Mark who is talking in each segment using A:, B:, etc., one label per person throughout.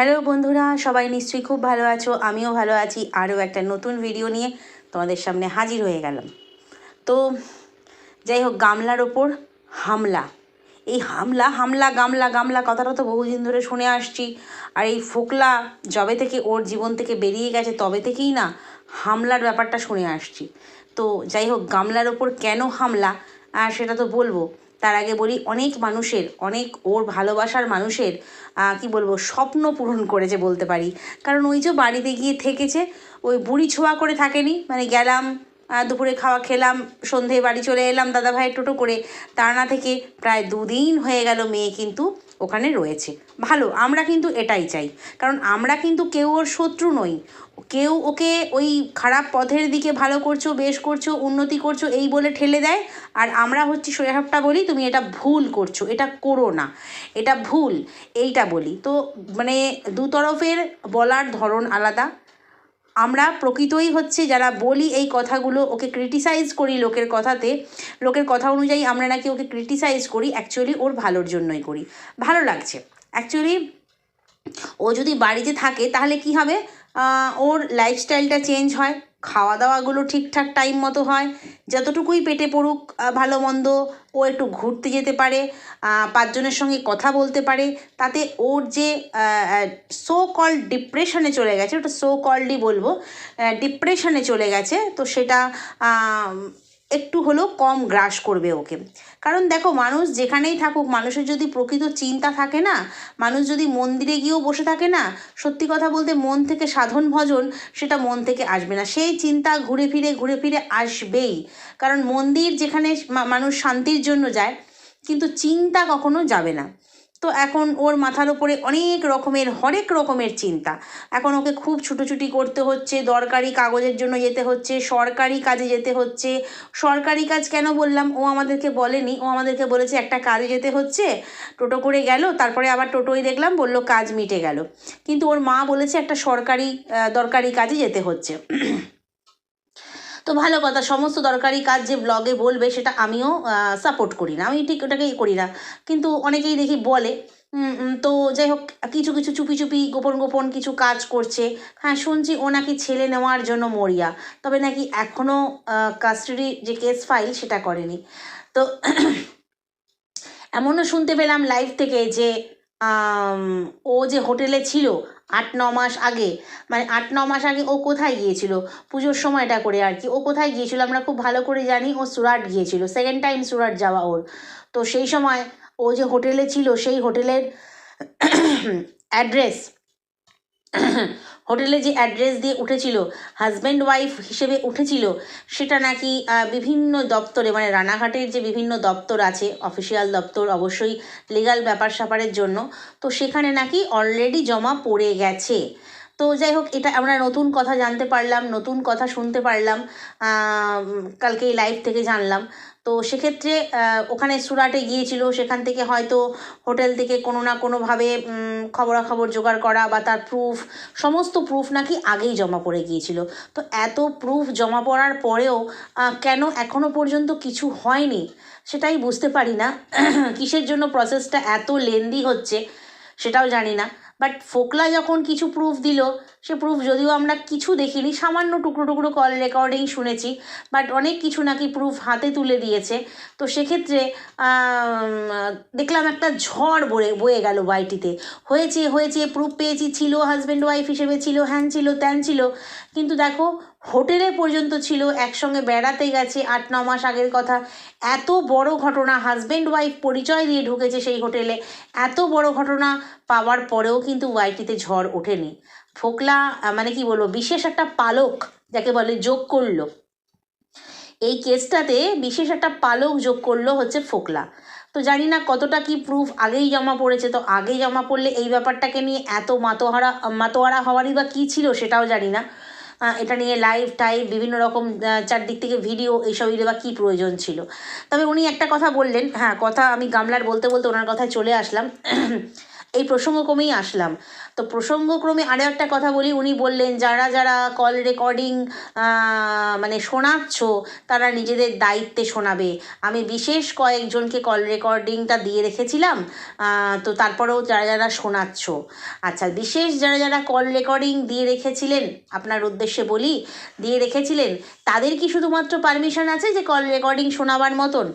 A: Hello বন্ধুরা, সবাই নিশ্চয়ই খুব ভালো আছো, আমিও ভালো আছি, আরও একটা নতুন ভিডিও নিয়ে তোমাদের সামনে হাজির হয়ে গেলাম। তো যাই হোক, গামলার ওপর হামলা। এই হামলা হামলা, গামলা গামলা, কথাটা তো বহুদিন ধরে শুনে আসছি। আর এই ফোকলা যবে থেকে ওর জীবন থেকে বেরিয়ে গেছে, তবে থেকেই না হামলার ব্যাপারটা শুনে আসছি। তো যাই হোক, গামলার ওপর কেন হামলা? সেটা তো বলব। তার আগে বলি, অনেক মানুষের, অনেক ওর ভালোবাসার মানুষের কি বলব, স্বপ্ন পূরণ করেছে বলতে পারি। কারণ ওই যে বাড়িতে গিয়ে থেকেছে, ওই বুড়ি ছোঁয়া করে থাকেনি মানে গেলাম দুপুরে খাওয়া খেলাম সন্ধে বাড়ি চলে এলাম দাদা ভাইয়ের টোটো করে। তারা থেকে প্রায় দুদিন হয়ে গেল মেয়ে কিন্তু ওখানে রয়েছে। ভালো, আমরা কিন্তু এটাই চাই। কারণ আমরা কিন্তু কেউ ওর শত্রু নই। কেউ ওকে ওই খারাপ পথের দিকে ভালো করছ, বেশ করছ, উন্নতি করছ, এই বলে ঠেলে দেয়। আর আমরা হচ্ছি সোজাসাপটা বলি, তুমি এটা ভুল করছ, এটা করো না। এটা ভুল, এইটা বলি। তো মানে দুতরফের বলার ধরন আলাদা। আমরা প্রকৃতই হচ্ছে যারা বলি এই কথাগুলো, ওকে ক্রিটিসাইজ করি লোকের কথাতে, লোকের কথা অনুযায়ী আমরা নাকি ওকে ক্রিটিসাইজ করি অ্যাকচুয়ালি ওর ভালোর জন্যই করি। ভালো লাগছে। অ্যাকচুয়ালি ও যদি বাড়িতে থাকে, তাহলে কি হবে? ওর লাইফস্টাইলটা চেঞ্জ হয় খাওয়া দাওয়াগুলো ঠিকঠাক টাইম মতো হয় যতটুকুই পেটে পড়ুক ভালো মন্দ, ও একটু ঘুরতে যেতে পারে পাঁচজনের সঙ্গে কথা বলতে পারে, তাতে ওর যে সো কল ডিপ্রেশনে চলে গেছে, ওটা সো কলডই বলব ডিপ্রেশনে চলে গেছে, তো সেটা একটু হলেও কম গ্রাস করবে ওকে। কারণ দেখো মানুষ যেখানেই থাকুক, মানুষের যদি প্রকৃত চিন্তা থাকে না, মানুষ যদি মন্দিরে গিয়েও বসে থাকে না, সত্যি কথা বলতে মন থেকে সাধন ভজন সেটা মন থেকে আসবে না। সেই চিন্তা ঘুরে ফিরে ঘুরে ফিরে আসবেই। কারণ মন্দির যেখানে মানুষ শান্তির জন্য যায়, কিন্তু চিন্তা কখনো যাবে না। তো এখন ওর মাথার ওপরে অনেক রকমের, হরেক রকমের চিন্তা। এখন ওকে খুব ছুটোছুটি করতে হচ্ছে, দরকারি কাগজের জন্য যেতে হচ্ছে, সরকারি কাজে যেতে হচ্ছে। সরকারি কাজ কেন বললাম? ও আমাদেরকে বলেনি। ও আমাদেরকে বলেছে, একটা কাজে যেতে হচ্ছে, টোটো করে গেল, তারপরে আবার টোটোই দেখলাম, বলল কাজ মিটে গেল। কিন্তু ওর মা বলেছে, একটা সরকারি দরকারি কাজে যেতে হচ্ছে। তো ভালো কথা, সমস্ত দরকারি কাজ যে ব্লগে বলবে সেটা আমিও সাপোর্ট করি না। আমি ঠিক ওটাকেই করি না। কিন্তু অনেকেই দেখি বলে তো যাই হোক, কিছু কিছু চুপি চুপি, গোপন গোপন কিছু কাজ করছে। হ্যাঁ শুনছি ও নাকি ছেলে নেওয়ার জন্য মরিয়া। তবে নাকি এখনও কাস্টাডি যে কেস ফাইল সেটা করেনি। তো এমনও শুনতে পেলাম লাইভ থেকে যে ও যে হোটেলে ছিল আট, ন মাস আগে। মানে আট, ন মাস আগে ও কোথায় গিয়েছিল? পুজোর সময়টা করে আর কি। ও কোথায় গিয়েছিল আমরা খুব ভালো করে জানি। ও সুরাট গিয়েছিল। সেকেন্ড টাইম সুরাট যাওয়া ওর। তো সেই সময় ও যে হোটেলে ছিল, সেই হোটেলের অ্যাড্রেস হোটেলে যে অ্যাড্রেস দিয়ে উঠেছিল, হাজব্যান্ড ওয়াইফ হিসেবে উঠেছিল, সেটা নাকি বিভিন্ন দপ্তরে মানে রানাঘাটের যে বিভিন্ন দপ্তর আছে, অফিসিয়াল দপ্তর, অবশ্যই লিগাল ব্যাপার স্যাপারের জন্য, তো সেখানে নাকি অলরেডি জমা পড়ে গেছে। তো যাই হোক, এটা আমরা নতুন কথা জানতে পারলাম, নতুন কথা শুনতে পারলাম কালকে এই লাইভ থেকে জানলাম। তো সেক্ষেত্রে ওখানে সুরাটে গিয়েছিল, সেখান থেকে হয়তো হোটেল থেকে কোনো না কোনোভাবে খবরাখবর জোগাড় করা বা তার প্রুফ সমস্ত প্রুফ নাকি আগেই জমা পড়ে গিয়েছিল। তো এত প্রুফ জমা পড়ার পরেও কেন এখনও পর্যন্ত কিছু হয়নি, সেটাই বুঝতে পারি না। কিসের জন্য প্রসেসটা এত লেন্দি হচ্ছে, সেটাও জানি না। বাট ফোকলা যখন কিছু প্রুফ দিল, সে প্রুফ যদিও আমরা কিছু দেখিনি, সামান্য টুকরো টুকরো কল রেকর্ডিং শুনেছি বাট অনেক কিছু নাকি প্রুফ হাতে তুলে দিয়েছে। তো সেক্ষেত্রে দেখলাম একটা ঝড় বয়ে বয়ে গেল বাড়িটিতে। হয়েছে হয়েছে প্রুফ পেয়েছি, ছিল হাজব্যান্ড ওয়াইফ হিসেবে, ছিল, হ্যান ছিল, ত্যান ছিল। কিন্তু দেখো হোটেলে পর্যন্ত ছিল, একসঙ্গে বেড়াতে গেছে আট, ন মাস আগের কথা। এত বড় ঘটনা হাজব্যান্ড ওয়াইফ পরিচয় দিয়ে ঢুকেছে সেই হোটেলে। এত বড় ঘটনা পাওয়ার পরেও কিন্তু ওয়াইটিতে ঝড় ওঠেনি। ফোকলা মানে কি বলব, বিশেষ একটা পালক যাকে বলে যোগ করল। এই কেসটাতে বিশেষ একটা পালক যোগ করল হচ্ছে ফোকলা। তো জানি না কতটা কি প্রুফ আগেই জমা পড়েছে, তো আগেই জমা পড়লে এই ব্যাপারটাকে নিয়ে এত মাতোহারা, মাতোয়ারা হওয়ারই বা কী ছিল সেটাও জানি না। এটা নিয়ে লাইভ টাইভ বিভিন্ন রকম চারদিক থেকে ভিডিও এইসবই বা কী প্রয়োজন ছিল? তবে উনি একটা কথা বললেন হ্যাঁ কথা আমি গামলার বলতে বলতে ওনার কথায় চলে আসলাম। এই প্রসঙ্গক্রমেই আসলাম। তো প্রসঙ্গক্রমে আরও একটা কথা বলি। উনি বললেন, যারা যারা কল রেকর্ডিং মানে শোনাচ্ছ, তারা নিজেদের দায়িত্বে শোনাবে। আমি বিশেষ কয়েকজনকে কল রেকর্ডিংটা দিয়ে রেখেছিলাম তো তারপরেও যারা যারা শোনাচ্ছ। আচ্ছা বিশেষ যারা যারা কল রেকর্ডিং দিয়ে রেখেছিলেন, আপনার উদ্দেশ্যে বলি, দিয়ে রেখেছিলেন, তাদের কি শুধুমাত্র পারমিশন আছে যে কল রেকর্ডিং শোনাবার মতন?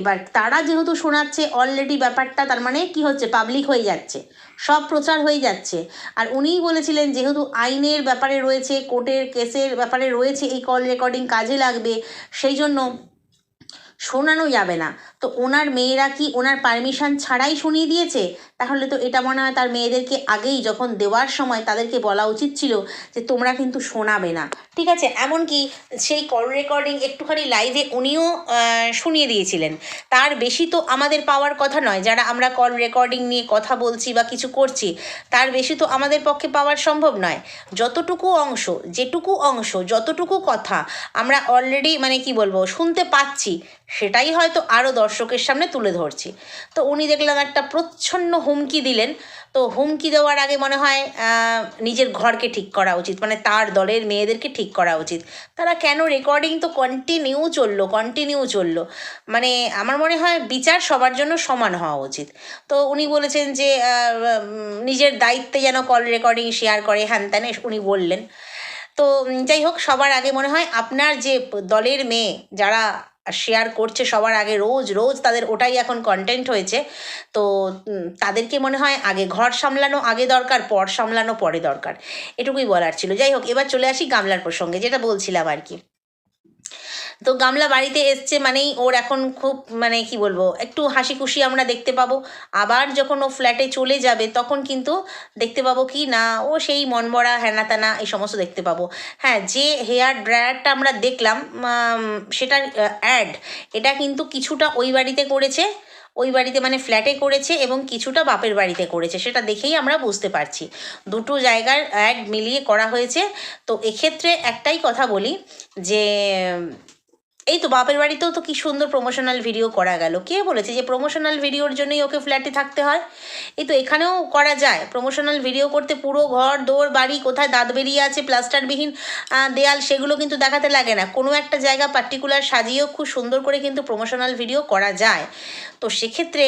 A: এবার তারা যেহেতু শোনাচ্ছে অলরেডি ব্যাপারটা তার মানে কি হচ্ছে পাবলিক হয়ে যাচ্ছে। সব প্রচার হয়ে যাচ্ছে। আর উনিই বলেছিলেন, যেহেতু আইনের ব্যাপারে রয়েছে, কোর্টের কেসের ব্যাপারে রয়েছে, এই কল রেকর্ডিং কাজে লাগবে, সেই জন্য শোনানো যাবে না। তো ওনার মেয়েরা কি ওনার পারমিশন ছাড়াই শুনিয়ে দিয়েছে? তাহলে তো এটা মনে হয় তার মেয়েদেরকে আগেই যখন দেওয়ার সময় তাদেরকে বলা উচিত ছিল যে তোমরা কিন্তু শোনাবে না। ঠিক আছে? এমনকি সেই কল রেকর্ডিং একটুখানি লাইভে উনিও শুনিয়ে দিয়েছিলেন। তার বেশি তো আমাদের পাওয়ার কথা নয়। যারা আমরা কল রেকর্ডিং নিয়ে কথা বলছি বা কিছু করছি, তার বেশি তো আমাদের পক্ষে পাওয়ার সম্ভব নয়। যতটুকু অংশ, যেটুকু অংশ, যতটুকু কথা আমরা অলরেডি মানে কি বলব, শুনতে পাচ্ছি, সেটাই হয়তো আরও দর্শকের সামনে তুলে ধরছি। তো উনি দেখলাম একটা প্রচ্ছন্ন হুমকি দিলেন। তো হুমকি দেওয়ার আগে মনে হয় নিজের ঘরকে ঠিক করা উচিত মানে তার দলের মেয়েদেরকে ঠিক করা উচিত। তারা কেন রেকর্ডিং তো কন্টিনিউ চলল কন্টিনিউ চলল? মানে আমার মনে হয় বিচার সবার জন্য সমান হওয়া উচিত। তো উনি বলেছেন যে নিজের দায়িত্বে যেন কল রেকর্ডিং শেয়ার করে, হ্যান ত্যান উনি বললেন। তো যাই হোক, সবার আগে মনে হয় আপনার যে দলের মেয়ে, যারা শেয়ার করছে সবার আগে রোজ রোজ তাদের ওটাই এখন কন্টেন্ট হয়েছে। তো তাদেরকে মনে হয় আগে ঘর সামলানো আগে দরকার, পর সামলানো পরে দরকার। এটুকুই বলার ছিল। যাই হোক, এবার চলে আসি গামলার প্রসঙ্গে, যেটা বলছিলাম আর কি। তো গামলা বাড়িতে এসছে মানেই ওর এখন খুব মানে কি বলব, একটু হাসি খুশি আমরা দেখতে পাবো। আবার যখন ও ফ্ল্যাটে চলে যাবে তখন কিন্তু দেখতে পাবো কি না, ও সেই মনমরা হ্যানা ত্যানা এই সমস্ত দেখতে পাবো। হ্যাঁ যে হেয়ার ড্রায়ারটা আমরা দেখলাম সেটার অ্যাড এটা কিন্তু কিছুটা ওই বাড়িতে করেছে, ওই বাড়িতে মানে ফ্ল্যাটে করেছে এবং কিছুটা বাপের বাড়িতে করেছে, সেটা দেখেই আমরা বুঝতে পারছি। দুটো জায়গার অ্যাড মিলিয়ে করা হয়েছে। তো এক্ষেত্রে একটাই কথা বলি যে এই তো বাপের বাড়িতেও তো কি সুন্দর প্রমোশনাল ভিডিও করা গেল। কে বলেছে যে প্রমোশনাল ভিডিওর জন্যই ওকে ফ্ল্যাটে থাকতে হয়? এই তো এখানেও করা যায়। প্রমোশনাল ভিডিও করতে পুরো ঘর দৌড় বাড়ি, কোথায় দাঁত বেরিয়ে আছে প্লাস্টারবিহীন দেয়াল, সেগুলো কিন্তু দেখাতে লাগে না। কোনো একটা জায়গা পার্টিকুলার সাজিয়েও খুব সুন্দর করে কিন্তু প্রমোশনাল ভিডিও করা যায়। তো সেক্ষেত্রে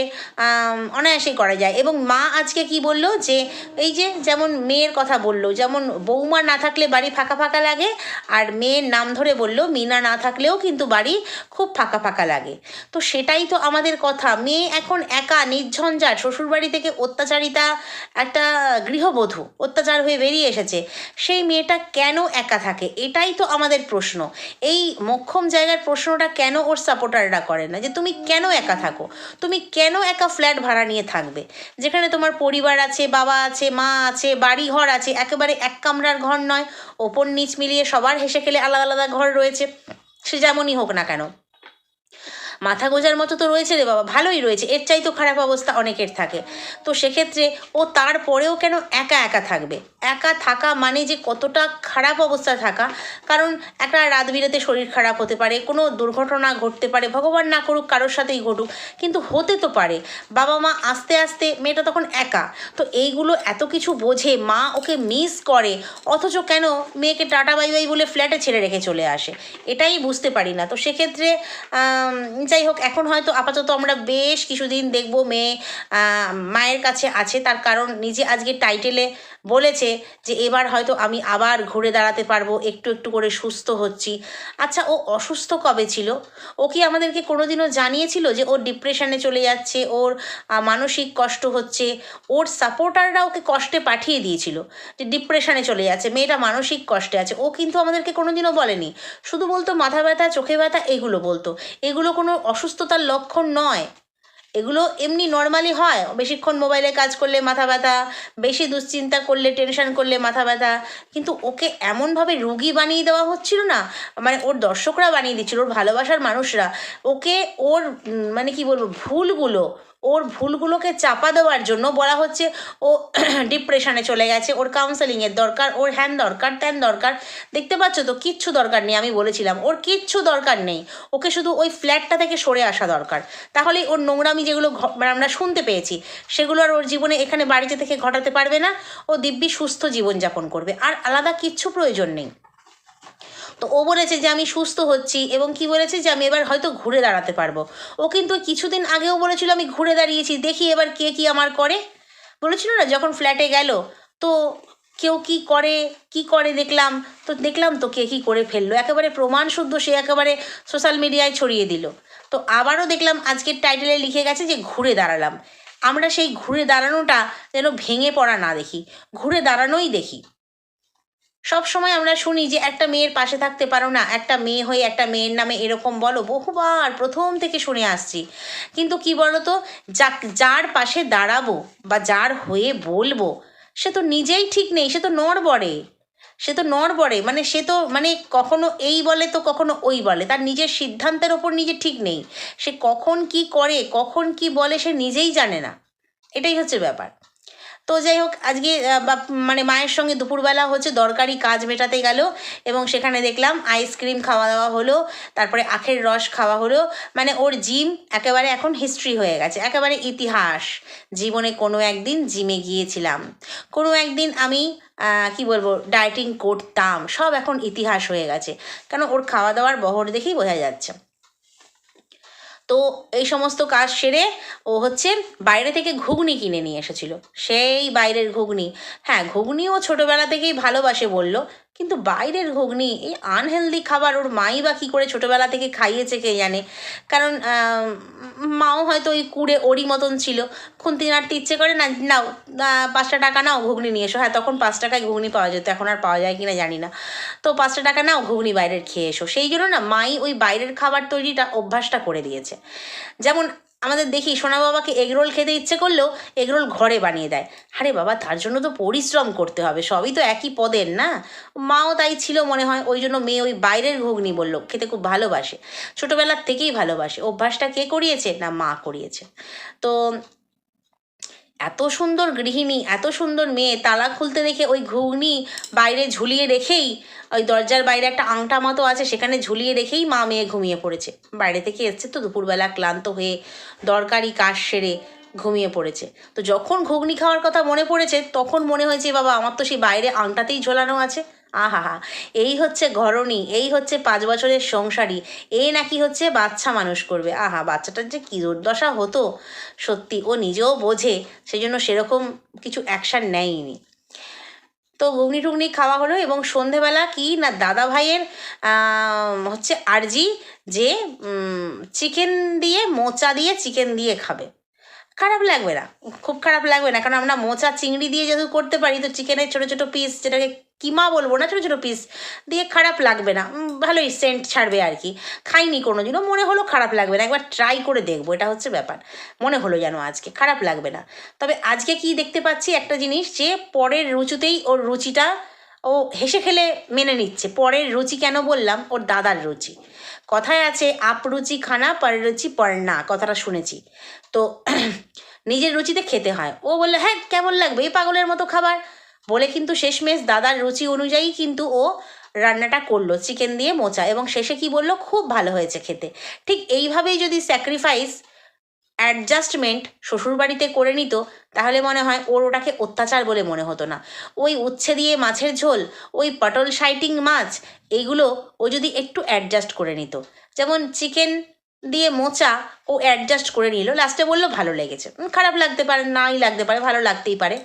A: অনায়াসেই করা যায়। এবং মা আজকে কি বলল যে, এই যে যেমন মেয়ের কথা বলল, যেমন বৌমা না থাকলে বাড়ি ফাঁকা ফাঁকা লাগে, আর মেয়ের নাম ধরে বলল মিনা না থাকলেও কিন্তু বাড়ি খুব ফাঁকা ফাঁকা লাগে। তো সেটাই তো আমাদের কথা। মেয়ে এখন একা, নির্ঝঞ্ঝাট, শ্বশুরবাড়ি থেকে অত্যাচারিতা, একটা গৃহবধূ অত্যাচার হয়ে বেরিয়ে এসেছে। সেই মেয়েটা কেন একা থাকে? এটাই তো আমাদের প্রশ্ন। এই মোক্ষম জায়গার প্রশ্নটা কেন ওর সাপোর্টাররা করে না? যে তুমি কেন একা থাকো? তুমি কেন একা ফ্ল্যাট ভাড়া নিয়ে থাকবে? যেখানে তোমার পরিবার আছে, বাবা আছে, মা আছে বাড়ি ঘর আছে, একেবারে এক কামরার ঘর নয়। ওপর নিচ মিলিয়ে সবার হেসে খেলে আলাদা আলাদা ঘর রয়েছে। সে যেমনই হোক না কেন। মাথা গোজার মতো তো রয়েছে রে বাবা, ভালোই রয়েছে। এর চাই তো খারাপ অবস্থা অনেকের থাকে। তো সেক্ষেত্রে ও তারপরেও কেন একা একা থাকবে? একা থাকা মানে যে কতটা খারাপ অবস্থা থাকা? কারণ একটা রাত বিরাতে শরীর খারাপ হতে পারে, কোনো দুর্ঘটনা ঘটতে পারে, ভগবান না করুক, কারোর সাথেই ঘটুক, কিন্তু হতে তো পারে। বাবা মা আস্তে আস্তে মেয়েটা তখন একা। তো এইগুলো এত কিছু বোঝে, মা ওকে মিস করে, অথচ কেন মেয়েকে টাটা বাই বাই বলে ফ্ল্যাটে ছেড়ে রেখে চলে আসে? এটাই বুঝতে পারি না। তো সেক্ষেত্রে যাই হোক এখন হয়তো আপাতত আমরা বেশ কিছুদিন দেখব মেয়ে মায়ের কাছে আছে। তার কারণ নিজে আজকে টাইটেলে বলেছে যে এবার হয়তো আমি আবার ঘুরে দাঁড়াতে পারব, একটু একটু করে সুস্থ হচ্ছি। আচ্ছা ও অসুস্থ কবে ছিল? ও কি আমাদেরকে কোনোদিনও জানিয়েছিল যে ওর ডিপ্রেশনে চলে যাচ্ছে, ওর মানসিক কষ্ট হচ্ছে? ওর সাপোর্টাররা ওকে কষ্টে পাঠিয়ে দিয়েছিল যে ডিপ্রেশনে চলে যাচ্ছে, মেয়েটা মানসিক কষ্টে আছে। ও কিন্তু আমাদেরকে কোনোদিনও বলেনি। শুধু বলতো মাথা ব্যথা, চোখে ব্যথা, এগুলো বলতো। এগুলো কোনো অসুস্থতার লক্ষণ নয়। এগুলো এমনি নর্মালি হয়। বেশিক্ষণ মোবাইলে কাজ করলে মাথা ব্যথা, বেশি দুশ্চিন্তা করলে টেনশন করলে মাথা ব্যথা। কিন্তু ওকে এমনভাবে রুগী বানিয়ে দেওয়া হচ্ছিল না মানে ওর দর্শকরা বানিয়ে দিচ্ছিল, ওর ভালোবাসার মানুষরা। ওকে ওর মানে কি বলব, ভুলগুলো ওর ভুলগুলোকে চাপা দেওয়ার জন্য বলা হচ্ছে ও ডিপ্রেশনে চলে গেছে, ওর কাউন্সেলিংয়ের দরকার, ওর হ্যান দরকার, ত্যান দরকার। দেখতে পাচ্ছ তো, কিচ্ছু দরকার নেই, আমি বলেছিলাম। ওর কিচ্ছু দরকার নেই, ওকে শুধু ওই ফ্ল্যাটটা থেকে সরে আসা দরকার। তাহলে ওর নোংরামি যেগুলো মানে আমরা শুনতে পেয়েছি, সেগুলো আর ওর জীবনে এখানে বাড়িতে থেকে ঘটাতে পারবে না। ও দিব্যি সুস্থ জীবনযাপন করবে, আর আলাদা কিচ্ছু প্রয়োজন নেই। তো ও বলেছে যে আমি সুস্থ হচ্ছি এবং কি বলেছে যে আমি এবার হয়তো ঘুরে দাঁড়াতে পারব। ও কিন্তু কিছুদিন আগেও বলেছিল আমি ঘুরে দাঁড়িয়েছি, দেখি এবার কে কি আমার করে। বলেছিল না, যখন ফ্ল্যাটে গেল, তো কেউ কি করে কি করে দেখলাম, তো দেখলাম তো কে কি করে ফেলল। একেবারে প্রমাণ শুদ্ধ সে একেবারে সোশ্যাল মিডিয়ায় ছড়িয়ে দিল। তো আবারও দেখলাম আজকের টাইটেলে লিখে গেছে যে ঘুরে দাঁড়ালাম। আমরা সেই ঘুরে দাঁড়ানোটা যেন ভেঙে পড়া না দেখি, ঘুরে দাঁড়ানোই দেখি। সব সময় আমরা শুনি যে একটা মেয়ের পাশে থাকতে পারো না, একটা মেয়ে হয়ে একটা মেয়ের নামে এরকম বলো, বহুবার প্রথম থেকে শুনে আসছি। কিন্তু কি বলো তো যা যার পাশে দাঁড়াবো বা যার হয়ে বলব, সে তো নিজেই ঠিক নেই, সে তো নড়বড়ে সে তো নড়বড়ে মানে সে তো মানে কখনো এই বলে তো কখনো ওই বলে। তার নিজের সিদ্ধান্তের ওপর নিজে ঠিক নেই। সে কখন কি করে, কখন কি বলে সে নিজেই জানে না। এটাই হচ্ছে ব্যাপার। তো যাই হোক, আজকে মানে মায়ের সঙ্গে দুপুরবেলা হচ্ছে দরকারি কাজ মেটাতে গেল এবং সেখানে দেখলাম আইসক্রিম খাওয়া দাওয়া হলো, তারপরে আখের রস খাওয়া হলো। মানে ওর জিম একেবারে এখন হিস্ট্রি হয়ে গেছে, একেবারে ইতিহাস। জীবনে কোনো একদিন জিমে গিয়েছিলাম। কোনো একদিন আমি কি বলব ডায়েটিং করতাম, সব এখন ইতিহাস হয়ে গেছে। কেন ওর খাওয়া দাওয়ার বহর দেখেই বোঝা যাচ্ছে। তো এই সমস্ত কাজ সেরে ও হচ্ছে বাইরে থেকে ঘুগনি কিনে নিয়ে এসেছিল। সেই বাইরের ঘুগনি। হ্যাঁ ঘুগনি ও ছোটোবেলা থেকেই ভালোবাসে বলল। কিন্তু বাইরের ঘুগনি, এই আনহেলদি খাবার ওর মাই বা কী করে ছোটোবেলা থেকে খাইয়েছে কে জানে? কারণ মাও হয়তো ওই কুড়ে ওরই মতন ছিল। খুন্তি নাড়তে ইচ্ছে করে না, নাও পাঁচটা টাকা নাও, ঘুগনি নিয়ে এসো। হ্যাঁ তখন পাঁচ টাকায় ঘুগনি পাওয়া যেত, এখন আর পাওয়া যায় কিনা জানি না। তো পাঁচটা টাকা নাও, ঘুগনি বাইরের খেয়ে এসো। সেই জন্য না, মাই ওই বাইরের খাবার তৈরিটা অভ্যাসটা করে দিয়েছে। যেমন আমাদের দেখি সোনা বাবাকে এগরোল খেতে ইচ্ছে করলেও এগরোল ঘরে বানিয়ে দেয়। আরে বাবা, তার জন্য তো পরিশ্রম করতে হবে, সবই তো একই পদের না? মাও তাই ছিল মনে হয়, ওই জন্য মেয়ে ওই বাইরের ঘুগনি বলল, খেতে খুব ভালোবাসে। ছোটোবেলার থেকেই ভালোবাসে। অভ্যাসটা কে করিয়েছে? না মা করিয়েছে। তো এত সুন্দর গৃহিণী, এত সুন্দর মেয়ে, তালা খুলতে দেখে ওই ঘুগনি বাইরে ঝুলিয়ে রেখেই, ওই দরজার বাইরে একটা আংটা মতো আছে, সেখানে ঝুলিয়ে রেখেই মা মেয়ে ঘুমিয়ে পড়েছে। বাইরে থেকে এসছে তো, দুপুরবেলা ক্লান্ত হয়ে দরকারি কাজ সেরে ঘুমিয়ে পড়েছে। তো যখন ঘুগনি খাওয়ার কথা মনে পড়েছে, তখন মনে হয়েছে বাবা, আমার তো সেই বাইরে আংটাতেই ঝোলানো আছে। আহা এই হচ্ছে ঘরণী, এই হচ্ছে পাঁচ বছরের সংসারী, এ নাকি হচ্ছে বাচ্চা মানুষ করবে। আহা, বাচ্চাটার যে কী দুর্দশা হতো। সত্যি, ও নিজেও বোঝে সেই জন্য সেরকম কিছু অ্যাকশান নেয়নি। তো ঘুগনি টুগনি খাওয়া হলো এবং সন্ধেবেলা কি না দাদা ভাইয়ের হচ্ছে আরজি যে চিকেন দিয়ে, মোচা দিয়ে চিকেন দিয়ে খাবে। খারাপ লাগবে না, খুব খারাপ লাগবে না, কারণ আমরা মোচা চিংড়ি দিয়ে যেহেতু করতে পারি, তো চিকেনের ছোটো ছোটো পিস যেটাকে কিমা বলব? না, ছোটো ছোটো পিস দিয়ে খারাপ লাগবে না। ভালোই সেন্ট ছাড়বে আর কি। খাইনি কোনো দিনও মনে হলো খারাপ লাগবে না। একবার ট্রাই করে দেখব, এটা হচ্ছে ব্যাপার। মনে হলো যেন আজকে, খারাপ লাগবে না। তবে আজকে কি দেখতে পাচ্ছি? একটা জিনিস যে পরের রুচিতেই ওর রুচিটা ও হেসে খেলে মেনে নিচ্ছে। পরের রুচি কেন বললাম? ওর দাদার রুচি। কথায় আছে আপরুচি খানা, পরের রুচি পর না কথাটা শুনেছি। তো নিজের রুচিতে খেতে হয়। ও বললে হ্যাঁ কেমন লাগবে? এই পাগলের মতো খাবার। বলে কিন্তু শেষমেশ দাদার রুচি অনুযায়ী কিন্তু ও রান্নাটা করল চিকেন দিয়ে মোচা এবং শেষে কি বলল, খুব ভালো হয়েছে খেতে। ঠিক এইভাবেই যদি স্যাক্রিফাইস অ্যাডজাস্টমেন্ট শ্বশুরবাড়িতে করে নিত, তাহলে মনে হয় ওর ওটাকে অত্যাচার বলে মনে হতো না। ওই উচ্ছে দিয়ে মাছের ঝোল, ওই পটল সাইটিং মাছ, এইগুলো ও যদি একটু অ্যাডজাস্ট করে নিত। যেমন চিকেন দিয়ে মোচা, ও অ্যাডজাস্ট করে নিল লাস্টে বলল, ভালো লেগেছে। খারাপ লাগতে পারে, নাই লাগতে পারে, ভালো লাগতেই পারে।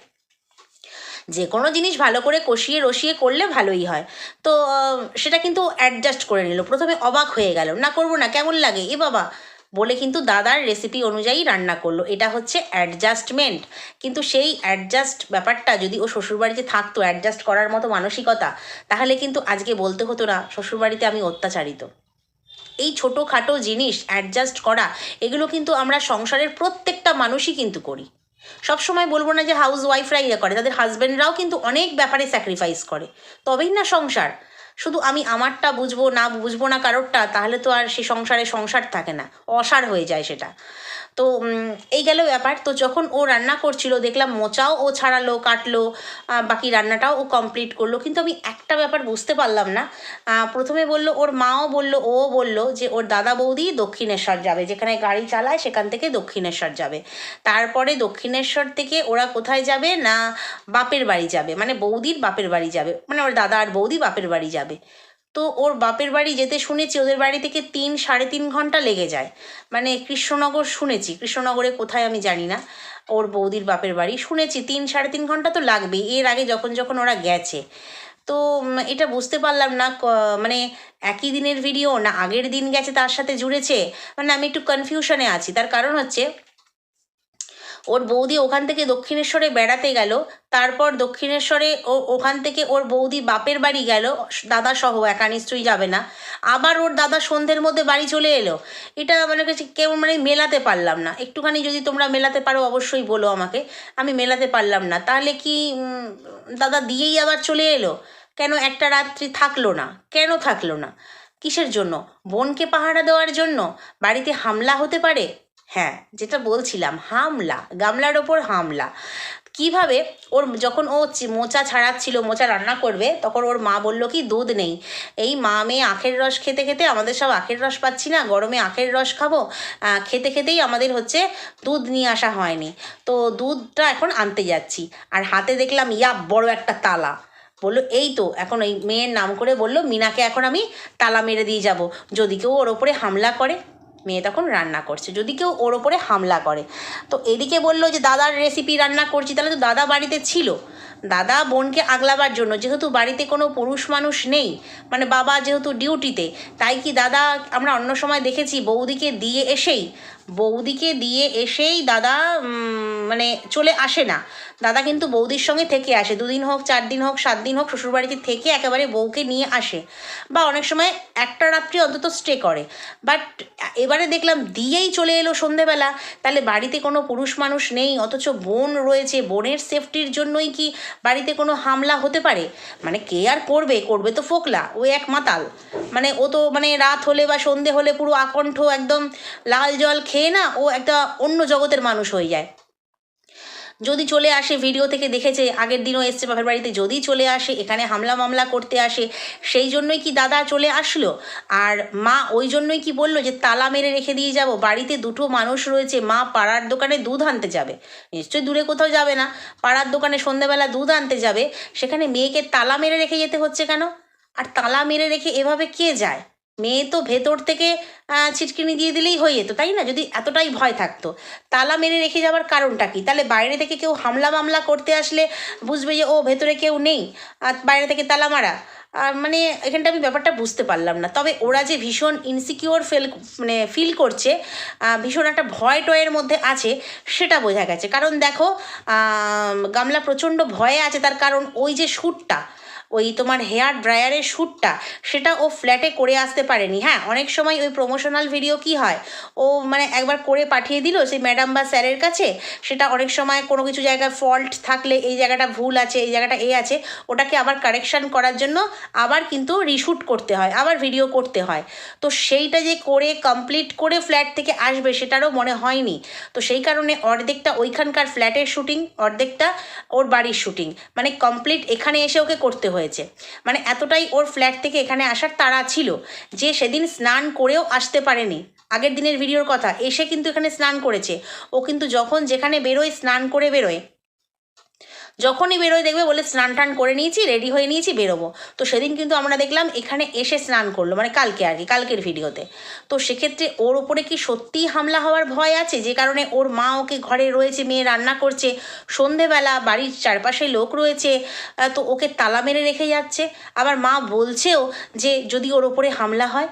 A: যে কোনো জিনিস ভালো করে কষিয়ে রসিয়ে করলে ভালোই হয়। তো সেটা কিন্তু অ্যাডজাস্ট করে নিল। প্রথমে অবাক হয়ে গেল, না, করব না, কেমন লাগে? এ বাবা! বলে কিন্তু দাদার রেসিপি অনুযায়ী রান্না করল। এটা হচ্ছে অ্যাডজাস্টমেন্ট কিন্তু সেই অ্যাডজাস্ট ব্যাপারটা যদি ও শ্বশুরবাড়িতে থাকতো অ্যাডজাস্ট করার মতো মানসিকতা, তাহলে কিন্তু আজকে বলতে হতো না, শ্বশুরবাড়িতে আমি অত্যাচারিত। এই ছোটোখাটো জিনিস অ্যাডজাস্ট করা, এগুলো কিন্তু আমরা সংসারের প্রত্যেকটা মানুষই কিন্তু করি। সব সময় বলব না যে হাউস ওয়াইফরাই ইয়ে করে, তাদের হাজব্যান্ডরাও কিন্তু অনেক ব্যাপারে স্যাক্রিফাইস করে। তবেই না সংসার। শুধু আমি আমারটা বুঝব না বুঝব না কারোরটা, তাহলে তো আর সে সংসারে সংসার থাকে না। অসার হয়ে যায় সেটা। তো এই গেল ব্যাপার। তো যখন ও রান্না করছিল, দেখলাম মোচাও ও ছাড়ালো, কাটলো বাকি রান্নাটাও ও কমপ্লিট করল। কিন্তু আমি একটা ব্যাপার বুঝতে পারলাম না। প্রথমে বলল, ওর মাও বলল, ও বলল যে, ওর দাদা বৌদি দক্ষিণেশ্বর যাবে। যেখানে গাড়ি চালায়, সেখান থেকে দক্ষিণেশ্বর যাবে। তারপরে দক্ষিণেশ্বর থেকে ওরা কোথায় যাবে না বাপের বাড়ি যাবে? মানে বৌদির বাপের বাড়ি যাবে। মানে ওর দাদা আর বৌদি বাপের বাড়ি যাবে। তো ওর বাপের বাড়ি যেতে শুনেছি, ওদের বাড়ি থেকে তিন, সাড়ে তিন ঘণ্টা লেগে যায়। মানে কৃষ্ণনগর শুনেছি, কৃষ্ণনগরে কোথায় আমি জানি না। ওর বৌদির বাপের বাড়ি শুনেছি, তিন, সাড়ে তিন ঘণ্টা তো লাগবেই, এর আগে যখন যখন ওরা গেছে। তো এটা বুঝতে পারলাম না মানে একই দিনের ভিডিও না আগের দিন গেছে তার সাথে জুড়েছে? মানে আমি একটু কনফিউশনে আছি, তার কারণ হচ্ছে ওর বৌদি ওখান থেকে দক্ষিণেশ্বরে বেড়াতে গেল, তারপর দক্ষিণেশ্বরে ও ওখান থেকে ওর বৌদি বাপের বাড়ি গেল, দাদা সহ একা নিশ্চয়ই যাবে না। আবার ওর দাদা সন্ধ্যের মধ্যে বাড়ি চলে এলো। এটা মানে কাছে কেউ মানে মেলাতে পারলাম না। একটুখানি যদি তোমরা মেলাতে পারো অবশ্যই বলো আমাকে। আমি মেলাতে পারলাম না। তাহলে কি দাদা দিয়েই আবার চলে এলো? কেন একটা রাত্রি থাকল না? কেন থাকল না? কিসের জন্য? বোনকে পাহারা দেওয়ার জন্য? বাড়িতে হামলা হতে পারে? হ্যাঁ যেটা বলছিলাম, হামলা, গামলার ওপর হামলা। কীভাবে ওর যখন ও মোচা ছাড়াচ্ছিল, মোচা রান্না করবে, তখন ওর মা বলল কি, দুধ নেই। এই মা মেয়ে আখের রস খেতে খেতে, আমাদের সব আখের রস পাচ্ছি না, গরমে আখের রস খাব খেতে খেতেই আমাদের হচ্ছে দুধ নিয়ে আসা হয়নি। তো দুধটা এখন আনতে যাচ্ছি। আর হাতে দেখলাম, ইয়া, বড় একটা তালা। বলল, এই তো, এখন ওই মেয়ের নাম করে বলল, মিনাকে এখন আমি তালা মেরে দিয়ে যাব। যদি কেউ ওর ওপরে হামলা করে মেয়ে তখন রান্না করছে, যদি কেউ ওর ওপরে হামলা করে। তো এদিকে বলল যে, দাদার রেসিপি রান্না করছি। তাহলে তো দাদা বাড়িতে ছিল। দাদা বোনকে আগলাবার জন্য। যেহেতু বাড়িতে কোনো পুরুষ মানুষ নেই মানে বাবা যেহেতু ডিউটিতে, তাই কি দাদা আমরা অন্য সময় দেখেছি বৌদিকে দিয়ে এসেই, বৌদিকে দিয়ে এসেই দাদা মানে চলে আসে না। দাদা কিন্তু বৌদির সঙ্গে থেকে আসে, দুদিন হোক, চার দিন হোক, সাত দিন হোক, শ্বশুরবাড়িতে থেকে একেবারে বউকে নিয়ে আসে বা অনেক সময় একটা রাত্রি অন্তত স্টে করে। বাট এবারে দেখলাম দিয়েই চলে এলো সন্ধেবেলা। তাহলে বাড়িতে কোনো পুরুষ মানুষ নেই, অথচ বোন রয়েছে, বোনের সেফটির জন্যই কি বাড়িতে কোনো হামলা হতে পারে? মানে কে আর করবে? করবে তো ফোকলা, ও এক মাতাল। মানে ও তো মানে রাত হলে বা সন্ধে হলে পুরো আকণ্ঠ একদম লাল জল খেয়ে না ও একটা অন্য জগতের মানুষ হয়ে যায়। যদি চলে আসে ভিডিও থেকে দেখেছে, আগের দিনও এসছে বাপের বাড়িতে, যদি চলে আসে, এখানে হামলা মামলা করতে আসে, সেই জন্যই কি দাদা চলে আসলো? আর মা ওই জন্যই কি বলল যে, তালা মেরে রেখে দিয়ে যাব? বাড়িতে দুটো মানুষ রয়েছে, মা পাড়ার দোকানে দুধ আনতে যাবে। নিশ্চয়ই দূরে কোথাও যাবে না, পাড়ার দোকানে সন্ধেবেলা দুধ আনতে যাবে, সেখানে মেয়েকে তালা মেরে রেখে যেতে হচ্ছে কেন? আর তালা মেরে রেখে এভাবে কে যায়? মেয়ে তো ভেতর থেকে ছিটকিনি দিয়ে দিলেই হয়ে যেত, তাই না? যদি এতটাই ভয় থাকতো। তালা মেরে রেখে যাওয়ার কারণটা কি? তাহলে বাইরে থেকে কেউ হামলা মামলা করতে আসলে বুঝবে যে, ও ভেতরে কেউ নেই, আর বাইরে থেকে তালা মারা। আর মানে এখানটা আমি ব্যাপারটা বুঝতে পারলাম না। তবে ওরা যে ভীষণ ইনসিকিওর ফেল মানে ফিল করছে ভীষণ একটা ভয় টয়ের মধ্যে আছে, সেটা বোঝা গেছে। কারণ দেখো গামলা প্রচণ্ড ভয়ে আছে, তার কারণ ওই যে শ্যুটটা ওই তোমার হেয়ার ড্রায়ারের শ্যুটটা সেটা ও ফ্ল্যাটে করে আসতে পারেনি। হ্যাঁ অনেক সময় ওই প্রমোশনাল ভিডিও কি হয়, ও মানে একবার করে পাঠিয়ে দিল সেই ম্যাডাম বা স্যারের কাছে, সেটা অনেক সময় কোনো কিছু জায়গায় ফল্ট থাকলে এই জায়গাটা ভুল আছে, এই জায়গাটা এ আছে, ওটাকে আবার কারেকশান করার জন্য আবার কিন্তু রিশ্যুট করতে হয়, আবার ভিডিও করতে হয়। তো সেইটা যে করে কমপ্লিট করে ফ্ল্যাট থেকে আসবে সেটারও মনে হয়নি। তো সেই কারণে অর্ধেকটা ওইখানকার ফ্ল্যাটের শ্যুটিং অর্ধেকটা ওর বাড়ির শ্যুটিং মানে কমপ্লিট এখানে এসে ওকে করতে হয়েছে। মানে এতটাই ওর ফ্ল্যাট থেকে এখানে আসার তারা ছিল যে সেদিন স্নান করেও আসতে পারেনি। আগের দিনের ভিডিওর কথা, এসে কিন্তু এখানে স্নান করেছে। ও কিন্তু যখন যেখানে বেরোয়, স্নান করে বেরোয়। যখনই বেরোয় দেখবে বলে স্নান টান করে নিয়েছি রেডি হয়ে নিয়েছি, বেরোবো। তো সেদিন কিন্তু আমরা দেখলাম এখানে এসে স্নান করল মানে কালকে আর কি, কালকের ভিডিওতে। তো সেক্ষেত্রে ওর ওপরে কি সত্যিই হামলা হওয়ার ভয় আছে? যে কারণে ওর মা ওকে ঘরে রয়েছে, মেয়ে রান্না করছে, সন্ধেবেলা বাড়ির চারপাশে লোক রয়েছে তো ওকে তালা মেরে রেখে যাচ্ছে। আবার মা বলছেও যে যদি ওর ওপরে হামলা হয়,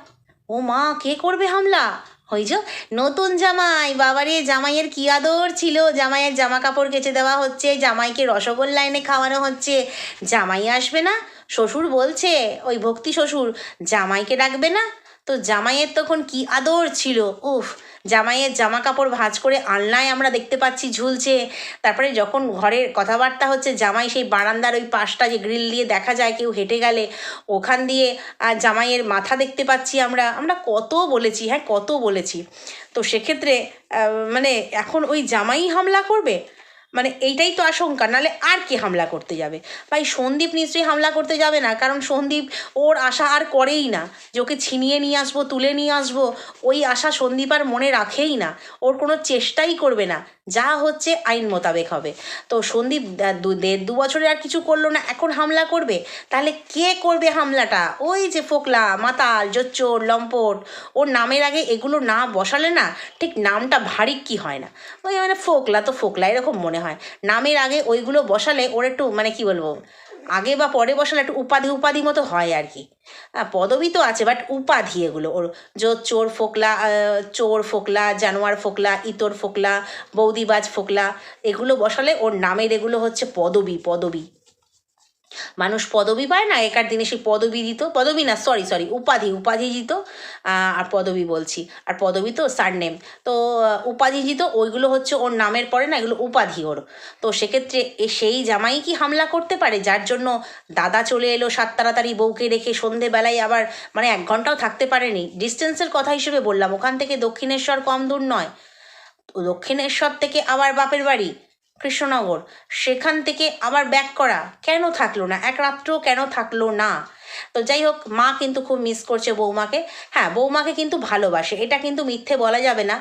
A: ও মা, কে করবে হামলা? হইজ নতুন জামাই, বাবারে, জামাইয়ের কি আদর ছিল? জামাইয়ের জামা কাপড় কেচে দেওয়া হচ্ছে, জামাইকে রসগোল্লা এনে খাওয়ানো হচ্ছে। জামাই আসবে না? শ্বশুর বলছে, ওই ভক্তি শ্বশুর, জামাইকে ডাকবে না? তো জামাইয়ের তখন কি আদর ছিল? উফ জামাইয়ের জামা কাপড় ভাঁজ করে আলনায় আমরা দেখতে পাচ্ছি ঝুলছে। তারপরে যখন ঘরের কথাবার্তা হচ্ছে, জামাই সেই বারান্দার ওই পাশটা যে গ্রিল দিয়ে দেখা যায় কেউ হেঁটে গেলে, ওখান দিয়ে আর জামাইয়ের মাথা দেখতে পাচ্ছি আমরা। আমরা কত বলেছি হ্যাঁ কত বলেছি। তো সেক্ষেত্রে মানে এখন ওই জামাই হামলা করবে? মানে এইটাই তো আশঙ্কা, নালে আর কি হামলা করতে যাবে? ভাই, সন্দীপ নিশ্চয়ই হামলা করতে যাবে না, কারণ সন্দীপ ওর আশা আর করেই না। যে ওকে ছিনিয়ে নিয়ে আসব, তুলে নিয়ে আসব, ওই আশা সন্দীপ আর মনে রাখেই না। ওর কোনো চেষ্টাই করবে না, যা হচ্ছে আইন মোতাবেক হবে। তো সন্দীপ দেড় দু বছরে আর কিছু করল না, এখন হামলা করবে? তাহলে কে করবে হামলাটা? ওই যে ফোকলা, মাতাল, জোচ্চোর, লম্পট, ওর নামের আগে এগুলো না বসালে না, ঠিক নামটা ভারী কি হয় না? ওই মানে ফোকলা তো ফোকলা, এরকম মনে হয়। নামের আগে ওইগুলো বসালে ওর একটু মানে কি বলব, আগে বা পরে বসালে একটু উপাধি উপাধি মতো হয় আর কি। পদবি তো আছে বাট উপাধি এগুলো, ওর যো চোর ফোকলা চোর ফোকলা, জানোয়ার ফোকলা, ইতর ফোকলা, বৌদিবাজ ফোকলা, এগুলো বসালে ওর নামের এগুলো হচ্ছে পদবি পদবি। মানুষ পদবি পায় না, একার দিনে সেই পদবি দিত, পদবি না সরি সরি উপাধি উপাধি দিত আর পদবি বলছি, আর পদবি তো সারনেম তো উপাধি দিত ওইগুলো হচ্ছে ওর নামের পরে না, এগুলো উপাধি ওর, তো সেক্ষেত্রে সেই জামাই কি হামলা করতে পারে, যার জন্য দাদা চলে এলো সাত তাড়াতাড়ি বউকে রেখে সন্ধেবেলায় আবার মানে এক ঘন্টাও থাকতে পারেনি ডিস্টেন্সের কথা হিসেবে বললাম, ওখান থেকে দক্ষিণেশ্বর কম দূর নয়, দক্ষিণেশ্বর থেকে আবার বাপের বাড়ি কৃষ্ণনগর। সেখান থেকে আবার ব্যাক করা। কেন থাকল না? এক রাত্রেও কেন থাকল না? তো যাই হোক, মা কিন্তু খুব মিস করছে বৌমাকে। হ্যাঁ বৌমাকে কিন্তু ভালোবাসে। এটা কিন্তু মিথ্যে বলা যাবে না।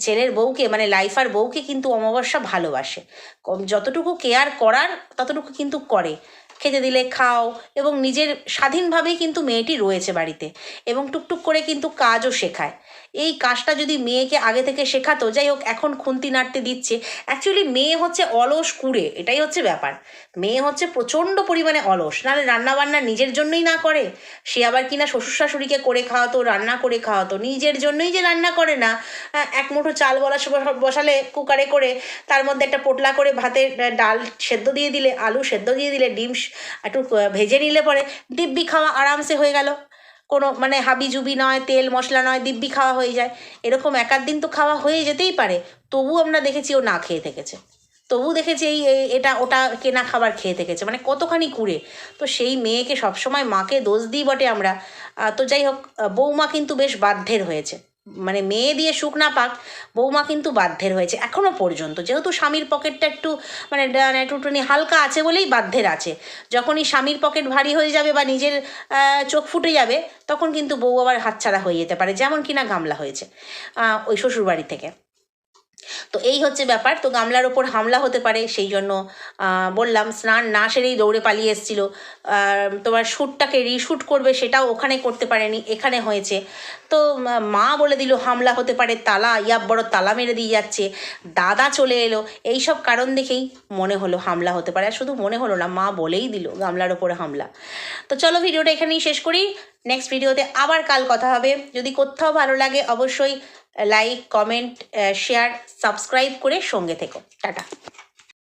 A: ছেলের বউকে মানে লাইফার বউকে কিন্তু অমাবস্যা ভালোবাসে। যতটুকু কেয়ার করার, ততটুকু কিন্তু করে। খেতে দিলে খাও এবং নিজের স্বাধীনভাবেই কিন্তু মেয়েটি রয়েছে বাড়িতে। এবং টুকটুক করে কিন্তু কাজও শেখায়। এই কাজটা যদি মেয়েকে আগে থেকে শেখাতো যাই হোক এখন খুন্তি নাড়তে দিচ্ছে। অ্যাকচুয়ালি মেয়ে হচ্ছে অলস কুড়ে এটাই হচ্ছে ব্যাপার। মেয়ে হচ্ছে প্রচণ্ড পরিমাণে অলস নাহলে রান্নাবান্না নিজের জন্যই না করে। সে আবার কিনা শ্বশুর শাশুড়িকে করে খাওয়াতো রান্না করে খাওয়াতো নিজের জন্যই যে রান্না করে না। আহ, এক মুঠো চাল বলা বসালে কুকারে করে তার মধ্যে একটা পোটলা করে আহ, ডাল সেদ্ধ দিয়ে দিলে আলু সেদ্ধ দিয়ে দিলে ডিম একটু ভেজে নিলে পরে দিব্যি খাওয়া আরামসে হয়ে গেল। কোনো মানে হাবি জুবি নয়, তেল মশলা নয়, দিব্যি খাওয়া হয়ে যায়। এরকম এক আধ দিন তো খাওয়া হয়ে যেতেই পারে। তবু আমরা দেখেছি ও না খেয়ে থেকেছে। তবু দেখেছি এই এটা, ওটা কেনা খাবার খেয়ে থেকেছে মানে কতখানি কুড়ে। তো সেই মেয়েকে সবসময় মাকে দোষ দিই বটে আমরা। তো যাই হোক বৌমা কিন্তু বেশ বাধ্যের হয়েছে। মানে মেয়ে দিয়ে সুখ না পাক, বৌমা কিন্তু বাধ্যের হয়েছে এখনও পর্যন্ত। যেহেতু স্বামীর পকেটটা একটু মানে টুটুনি হালকা আছে বলেই বাধ্যের আছে। যখনই স্বামীর পকেট ভারী হয়ে যাবে বা নিজের চোখ ফুটে যাবে, তখন কিন্তু বউ আবার হাতছাড়া হয়ে যেতে পারে, যেমন কিনা গামলা হয়েছে ওই শ্বশুরবাড়ি থেকে। তো এই হচ্ছে ব্যাপার। তো গামলার ওপর হামলা হতে পারে সেই জন্য বললাম, স্নান না সেরেই দৌড়ে পালিয়ে এসেছিল। তোমার শ্যুটটাকে রিশ্যুট করবে সেটাও ওখানে করতে পারেনি, এখানে হয়েছে। তো মা- বলে দিল, হামলা হতে পারে, তালা, ইয়াব বড় তালা মেরে দিয়ে যাচ্ছে। দাদা চলে এলো এই সব কারণ দেখেই মনে হলো হামলা হতে পারে। আর শুধু মনে হলো না, মা বলেই দিল গামলার ওপরে হামলা। তো চলো ভিডিওটা এখানেই শেষ করি। নেক্সট ভিডিওতে আবার কাল কথা হবে। যদি কোথাও ভালো লাগে, অবশ্যই লাইক কমেন্ট শেয়ার সাবস্ক্রাইব করে সঙ্গে থেকো। টাটা।